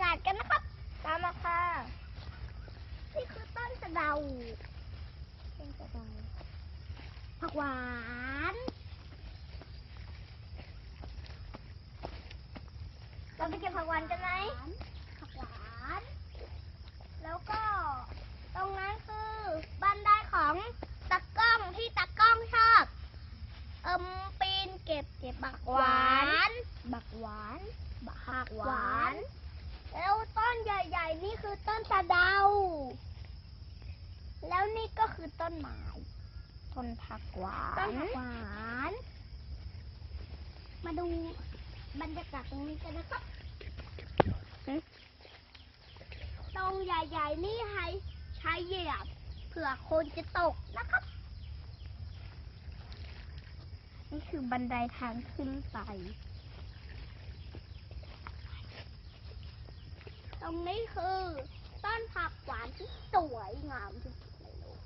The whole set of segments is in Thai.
กาดกันนะครับ ตามมาค่ะ นี่คือต้นสะเดาต้นสะเดาผักหวานเราไปเก็บผักหวานกันไหมผักหวาน แล้วก็ตรงนั้นคือบ้านได้ของตะกล้องที่ตะกล้องชอบ เอิมปีนเก็บเก็บบักหวาน บักหวาน บักหวาน แล้วต้นใหญ่ ๆ นี่คือต้นสะเดา แล้วนี่ก็คือต้นไม้ต้นผักหวาต้นนผักหวาน มาดูบรรยากาศตรงนี้กันนะครับตรงใหญ่ ๆ นี่ให้ใช้เหยียบเผื่อคนจะตกนะครับ นี่คือบันไดทางขึ้นไป ตรงนี้คือต้นผักหวานที่สวยงามที่สุดในโลก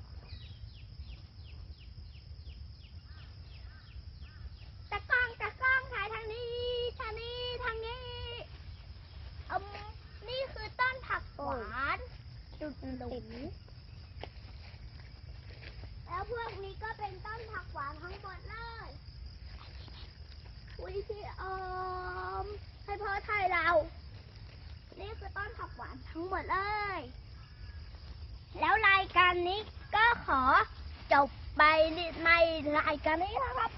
ตะกล้องตะกล้องถ่ายทางนี้ ทางนี้ ทางนี้อมนี่คือต้นผักหวานจุดหลุมแล้วพวกนี้ก็เป็นต้นผักหวานทั้งหมดเลยวิธีออมให้พ่อถ่ายเรา นี่คือต้นผักหวานทั้งหมดเลย แล้วรายการนี้ก็ขอจบไปในรายการนี้นะครับ